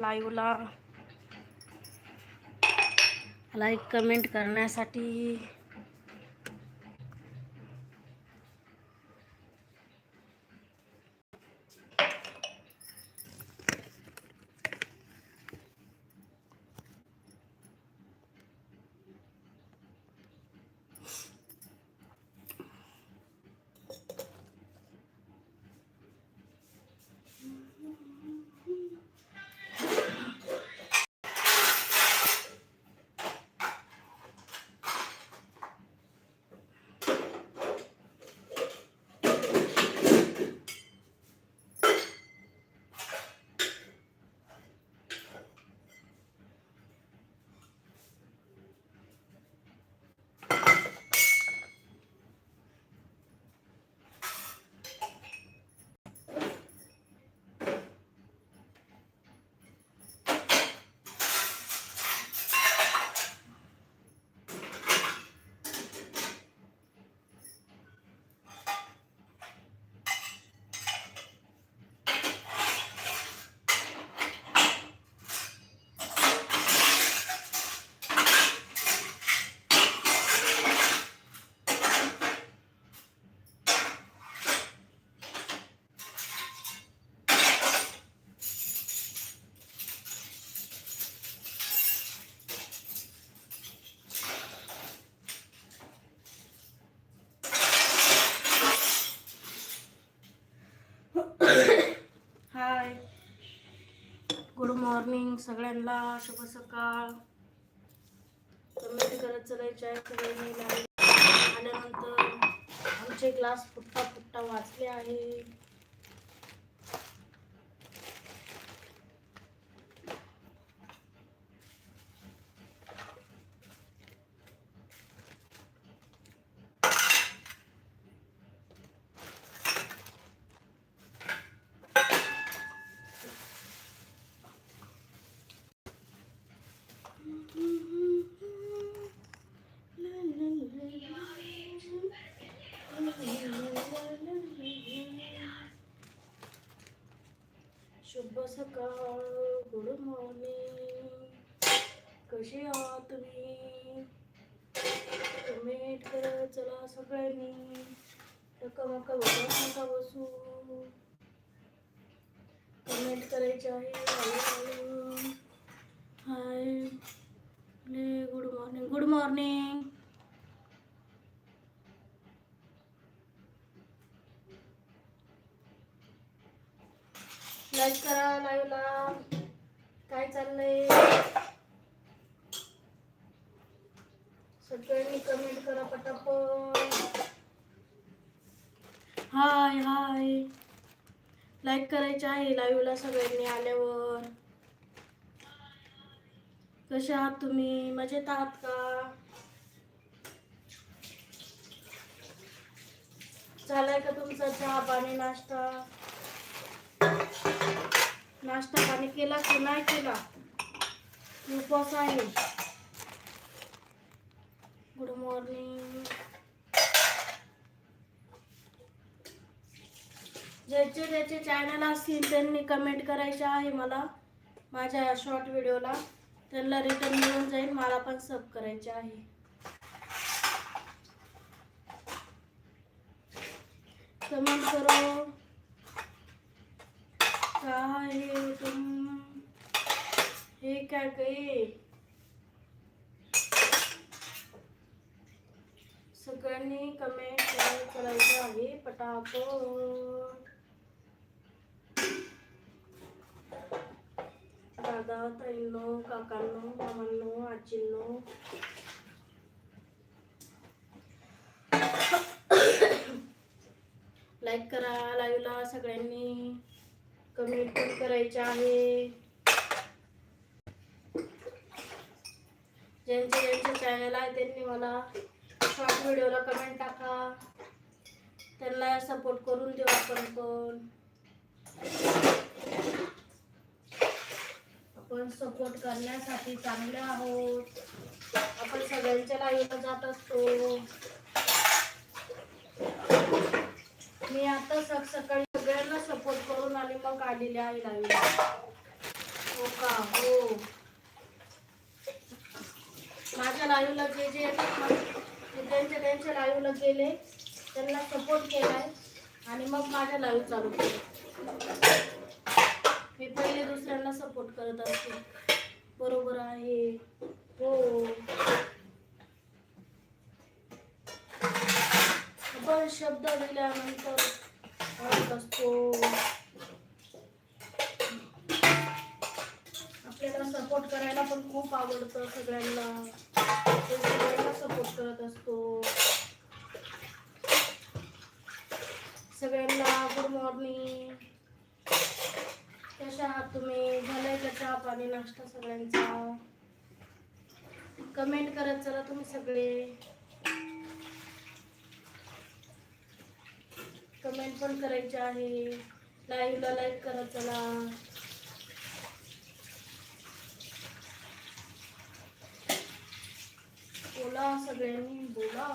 लाईवला. Like comment करण्यासाठी हाय good morning सगळ्यांना शुभ सकाळ. कमेंट करत चलायचे आहे. सगळ्यांनी आल्यानंतर आमचे ग्लास फुट्टा फुट्टा वाचले आहे. सकाळ गुड मॉर्निंग कसे आहात तुम्ही? कमेंट करत चला सगळ्यांनी. टकमक बघत नका बसू. कमेंट करायचे आहे hi. Good morning good morning. Like करा लाईव्हला. काय चाललंय? सगळ्यांनी कमेंट करा पटापट. हाय हाय. लाईक करायचे आहे लाईव्हला सगळ्यांनी आल्यावर. कसे आहात तुम्ही? मजेत आहात का? झालाय का तुमचा चहा पाणी नाश्ता? नाश्ता पाणी केला की नाही केला? उपवास आहे. गुड मॉर्निंग ज्याचे ज्याचे चॅनल असतील त्यांनी कमेंट करायचे आहे मला. माझ्या शॉर्ट व्हिडिओला त्यांना रिटर्न मिळून जाईल मला पण सब करायचे आहे. कमेंट करो क्या है तुम हे? क्या गए सगळ्यांनी कमेंट करायचं आहे पटापट. दादा ताईंनो काकांनो मामांनो आजींनो. लाईक करा लाईव्हला सगळ्यांनी. कमेंट पण करायचे आहे. ज्यांचे ज्यांचे चॅनल आहे त्यांनी मला शॉर्ट व्हिडिओला कमेंट टाका. त्यांना सपोर्ट करून देऊ आपण पण. आपण सपोर्ट करण्यासाठी चांगले आहोत. आपण सगळ्यांच्या लाईव्हला जात असतो. मी आता सकाळी सगळ्यांना सपोर्ट करून आणि मग आलेले आहे लाईव्हला हो का? हो. माझ्या लाईव्हला जे जे त्यांच्या त्यांच्या लाईव्हला गेले त्यांना सपोर्ट केलाय आणि मग माझ्या लाईव्ह चालू केलं. मी पहिले दुसऱ्यांना सपोर्ट करत असते. बरोबर आहे. हो. आपण शब्द दिल्यानंतर असतो आपल्याला सपोर्ट करायला पण खूप आवडतं सगळ्यांना. ते सगळ्यांना सपोर्ट करत असतो. सगळ्यांना गुड मॉर्निंग कशा आहात तुम्ही? झालंय का चहा पाणी नाश्ता सगळ्यांचा? कमेंट करत चला तुम्ही सगळे. कमेंट पण करायची आहे. लाईव्हला लाईक करा चला. बोला सगळ्यांनी बोला.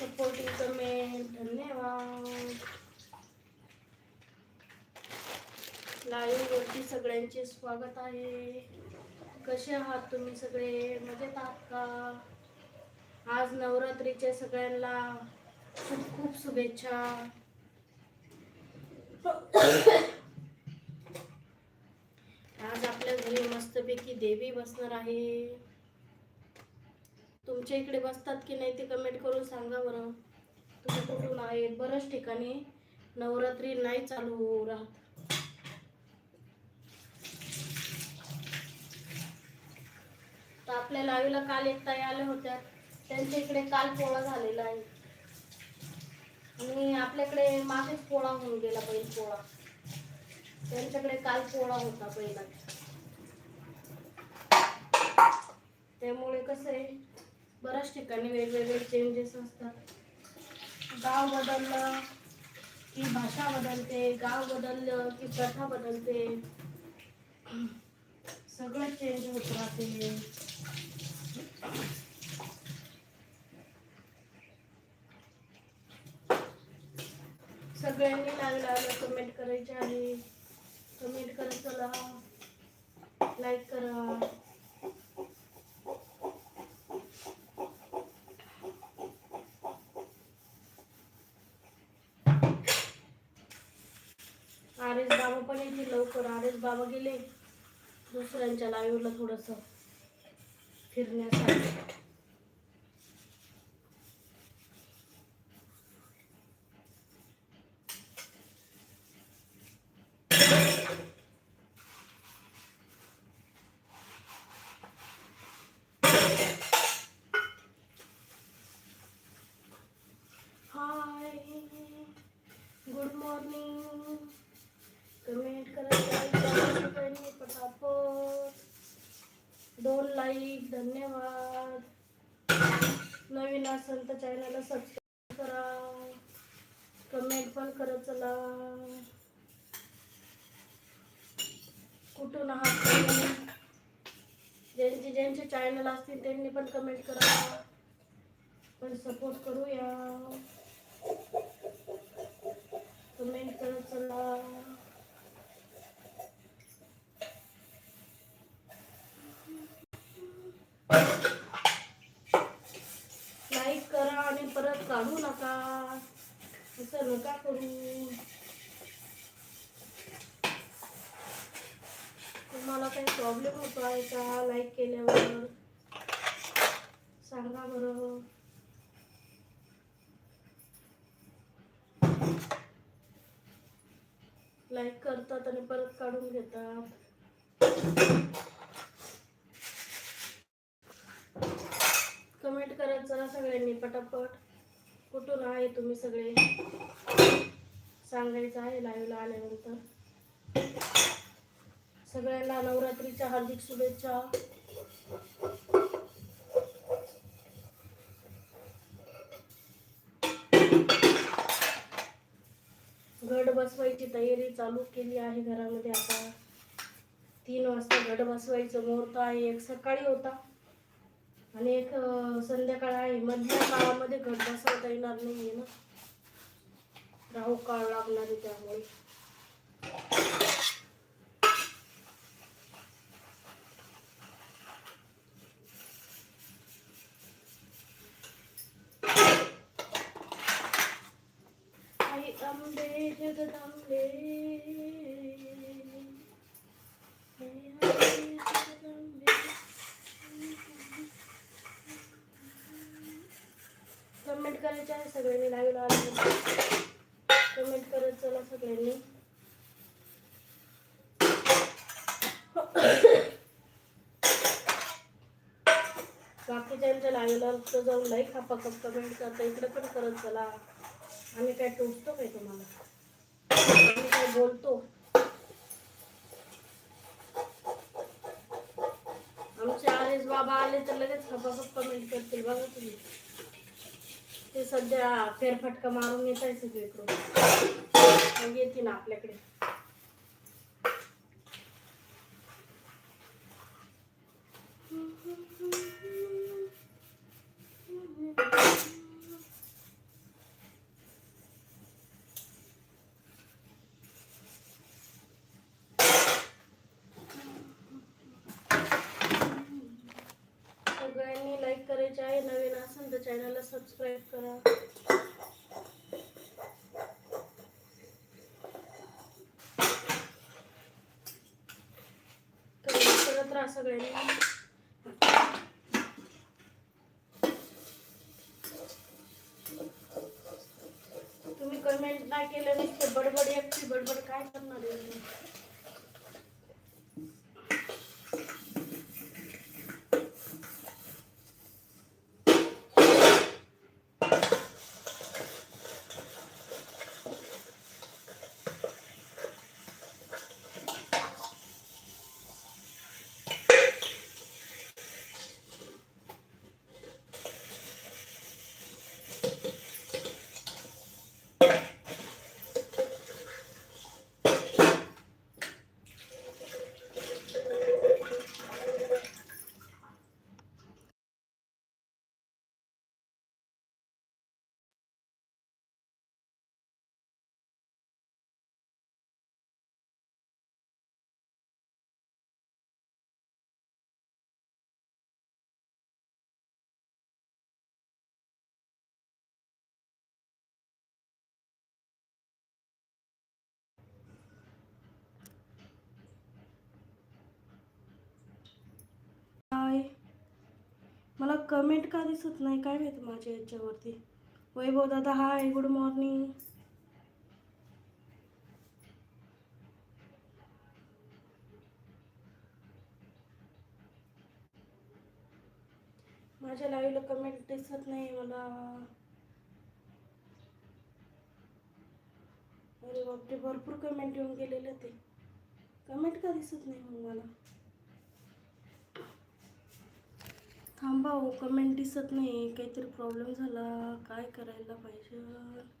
सपोर्टिंग कमेंट धन्यवाद. लाईव्हवरती सगळ्यांचे स्वागत आहे. कसे आहात तुम्ही सगळे? मजेत आहात का? आज नवरात्रीच्या सगळ्यांना खूप खूप शुभेच्छा. आज आपल्या घरी मस्तपैकी देवी बसणार आहे. तुमच्या इकडे बसतात की नाही ते कमेंट करून सांगा बरं. तुम्ही कुठून आहे बऱ्याच ठिकाणी नवरात्री नाही चालू राहत तर आपल्या लावीला काल एक ताई आल्या होत्या. त्यांच्या इकडे काल पोळा झालेला आहे. आणि आपल्याकडे मागेच पोळा होऊन गेला बैल पोळा. त्यांच्याकडे काल पोळा होता पहिला त्यामुळे कसं आहे बऱ्याच ठिकाणी वेगवेगळे चेंजेस असतात. गाव बदललं की भाषा बदलते गाव बदललं की प्रथा बदलते. सगळं चेंज होत राहते सगळ्यांनी लागला कमेंट करायचे आहे कमेंट करत चला लाईक करा. आर एस बाबा पण येतील लवकर आर एस बाबा गेले. दुसऱ्यांच्या लाईव्हला थोडंसं फिरण्यासाठी हाय गुड मॉर्निंग कमेंट करायचं पटापट दोन लाईक धन्यवाद नवीन असेल तर चॅनलला सबस्क्राईब करा कमेंट पण करत चला कुठून आहात तुम्ही? ज्यांचे ज्यांचे चॅनल असतील त्यांनी पण कमेंट करा. पण सपोर्ट करूया. कमेंट करत चला. लाईक करा आणि परत काढू नका. असं नका करू तुम्हाला काही प्रॉब्लेम होतो आहे का? लाईक केल्यावर. सांगा बरं. लाईक करतात आणि परत काढून घेतात. कमेंट करत जरा सगळ्यांनी पटापट. कुठून आहे तुम्ही सगळे? सांगायचं आहे लाईव्हला आल्यानंतर. सगळ्यांना नवरात्रीच्या हार्दिक शुभेच्छा. घट बसवायची तयारी चालू केली आहे घरामध्ये आता. तीन वाजता गड बसवायचं मुहूर्त आहे. एक सकाळी होता. आणि एक संध्याकाळ आहे. मधल्या काळामध्ये घट बसवता येणार नाही आहे ना. राहू काळ लागणार आहे त्यामुळे आई अंबे जगदंबे हे आई जगदंबे. कमेंट करायचे आहे सगळ्यांनी लाईव्ह आले कमेंट करत चला सगळ्यांनी. बाकीच्यांच्या लाईव्हला तर जाऊन लाईक खापा कप कमेंट करता इकडे पण करत चला. आम्ही काय टोचतो काय तुम्हाला? आम्ही काय बोलतो? आमचे आलेच बाबा आले तर लगेच खपाखप कमेंट करतील बघा तुम्ही. ते सध्या फेरफटका मारून येत आहे सगळीकडून. मग येतील आपल्याकडे सगळ्यांनी लाईक करायचे आहे नवीन असेल तर चॅनलला सबस्क्राईब करा कमेंट करत राहा सगळ्यांनी. तुम्ही कमेंट नाही केलं नसते बडबड एकटी बडबड काय करणार आहे तुम्ही? हाय मला कमेंट का दिसत नाही? काय माहिती माझ्या याच्यावरती? वैभव दादा हाय गुड मॉर्निंग माझ्या लाईव्हला कमेंट दिसत नाही मला. अरे बापरे भरपूर कमेंट येऊन गेलेले ते. कमेंट का दिसत नाही मग मला? थांबा हो कमेंट दिसत नाही. काहीतरी प्रॉब्लेम झाला. काय करायला पाहिजे?